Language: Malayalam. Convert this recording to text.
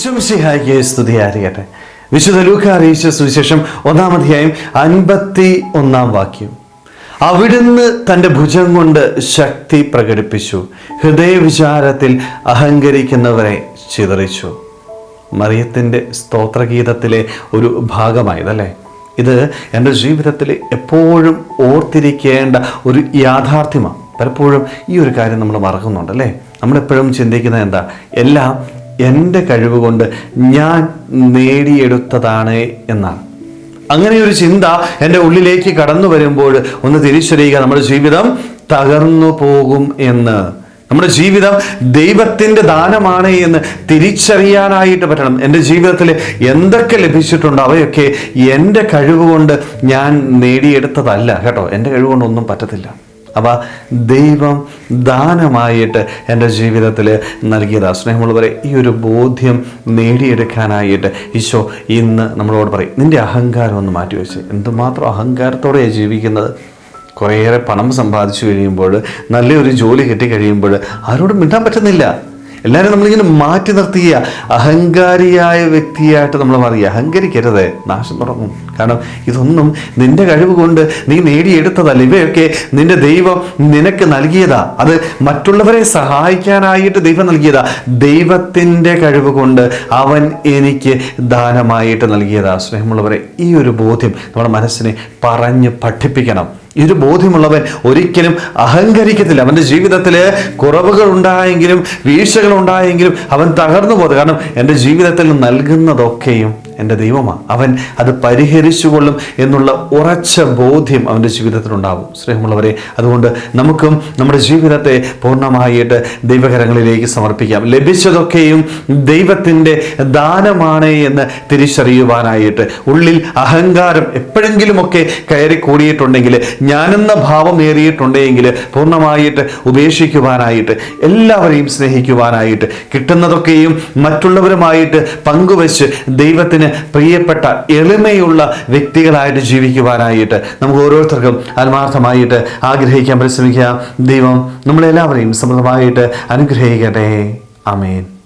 വിശ്വംസിഹായിക്ക് സ്തുതിയായിരിക്കട്ടെ വിശുദ്ധ ലൂക്ക അറിയിച്ച സുവിശേഷം ഒന്നാം അധ്യായം അൻപത്തി ഒന്നാം വാക്യം. അവിടുന്ന് തന്റെ ഭുജം കൊണ്ട് ശക്തി പ്രകടിപ്പിച്ചു. ഹൃദയവിചാരത്തിൽ അഹങ്കരിക്കുന്നവരെ ചിതറിച്ചു. മറിയത്തിന്റെ സ്തോത്രഗീതത്തിലെ ഒരു ഭാഗമായതല്ലേ? ഇത് എന്റെ ജീവിതത്തിൽ എപ്പോഴും ഓർത്തിരിക്കേണ്ട ഒരു യാഥാർത്ഥ്യമാണ്. പലപ്പോഴും ഈ ഒരു കാര്യം നമ്മൾ മറക്കുന്നുണ്ടല്ലേ? നമ്മളെപ്പോഴും ചിന്തിക്കുന്നത് എന്താ? എല്ലാം എന്റെ കഴിവ് കൊണ്ട് ഞാൻ നേടിയെടുത്തതാണ് എന്നാണ്. അങ്ങനെ ഒരു ചിന്ത എന്റെ ഉള്ളിലേക്ക് കടന്നു വരുമ്പോൾ ഒന്ന് തിരിച്ചറിയുക. നമ്മുടെ ജീവിതം തകർന്നു പോകും എന്ന്. നമ്മുടെ ജീവിതം ദൈവത്തിന്റെ ദാനമാണ് എന്ന് തിരിച്ചറിയാനായിട്ട് പറ്റണം. എന്റെ ജീവിതത്തിൽ എന്തൊക്കെ ലഭിച്ചിട്ടുണ്ടോ അവയൊക്കെ എന്റെ കഴിവുകൊണ്ട് ഞാൻ നേടിയെടുത്തതല്ല. കേട്ടോ എന്റെ കഴിവ് കൊണ്ടൊന്നും പറ്റത്തില്ല. അവ ദൈവം ദാനമായിട്ട് എന്റെ ജീവിതത്തിൽ നൽകിയതാണ് സ്നേഹമുള്ളവരെ ഈ ഒരു ബോധ്യം നേടിയെടുക്കാനായിട്ട് ഈശോ ഇന്ന് നമ്മളോട് പറയും നിന്റെ അഹങ്കാരം ഒന്ന് മാറ്റിവെച്ച്. എന്തുമാത്രം അഹങ്കാരത്തോടെയാണ് ജീവിക്കുന്നത്? കുറേയേറെ പണം സമ്പാദിച്ചു കഴിയുമ്പോൾ നല്ലൊരു ജോലി കിട്ടി കഴിയുമ്പോൾ ആരോടും മിണ്ടാൻ പറ്റുന്നില്ല. എല്ലാവരും നമ്മളിങ്ങനെ മാറ്റി നിർത്തിയ അഹങ്കാരിയായ വ്യക്തിയായിട്ട് നമ്മൾ മാറി അഹങ്കരിക്കരുത്. നാശം തുടങ്ങും കാരണം ഇതൊന്നും നിന്റെ കഴിവ് കൊണ്ട് നീ നേടിയെടുത്തതല്ല. ഇവയൊക്കെ നിന്റെ ദൈവം നിനക്ക് നൽകിയതാ. അത് മറ്റുള്ളവരെ സഹായിക്കാനായിട്ട് ദൈവം നൽകിയതാ. ദൈവത്തിന്റെ കഴിവ് കൊണ്ട് അവൻ എനിക്ക് ദാനമായിട്ട് നൽകിയതാ. സ്നേഹമുള്ളവരെ ഈ ഒരു ബോധ്യം നമ്മുടെ മനസ്സിനെ പറഞ്ഞ് പഠിപ്പിക്കണം. ഈ ഒരു ബോധ്യമുള്ളവൻ ഒരിക്കലും അഹങ്കരിക്കത്തില്ല. അവന്റെ ജീവിതത്തിൽ കുറവുകൾ ഉണ്ടായെങ്കിലും വീഴ്ചകൾ ഉണ്ടായെങ്കിലും അവൻ തകർന്നു പോകുന്നത് കാരണം എന്റെ ജീവിതത്തിൽ നൽകുന്നതൊക്കെയും എന്റെ ദൈവമാണ്. അവൻ അത് പരിഹരിച്ചുകൊള്ളും എന്നുള്ള ഉറച്ച ബോധ്യം അവന്റെ ജീവിതത്തിലുണ്ടാവും സ്നേഹമുള്ളവരെ അതുകൊണ്ട് നമുക്കും നമ്മുടെ ജീവിതത്തെ പൂർണമായിട്ട് ദൈവകരങ്ങളിലേക്ക് സമർപ്പിക്കാം. ലഭിച്ചതൊക്കെയും ദൈവത്തിന്റെ ദാനമാണ് എന്ന് തിരിച്ചറിയുവാനായിട്ട് ഉള്ളിൽ അഹങ്കാരം എപ്പോഴെങ്കിലുമൊക്കെ കയറി കൂടിയിട്ടുണ്ടെങ്കിൽ ഞാനെന്ന ഭാവം ഏറിയിട്ടുണ്ടെങ്കിൽ പൂർണമായിട്ട് ഉപേക്ഷിക്കുവാനായിട്ട് എല്ലാവരെയും സ്നേഹിക്കുവാനായിട്ട് കിട്ടുന്നതൊക്കെയും മറ്റുള്ളവരുമായിട്ട് പങ്കുവച്ച് ദൈവത്തിന് പ്രിയപ്പെട്ട എളിമയുള്ള വ്യക്തികളായിട്ട് ജീവിക്കുവാനായിട്ട് നമുക്ക് ഓരോരുത്തർക്കും ആത്മാർത്ഥമായിട്ട് ആഗ്രഹിക്കാൻ പരിശ്രമിക്കുക ദൈവം നമ്മളെല്ലാവരെയും സമൃദ്ധമായിട്ട് അനുഗ്രഹിക്കട്ടെ. അമേൻ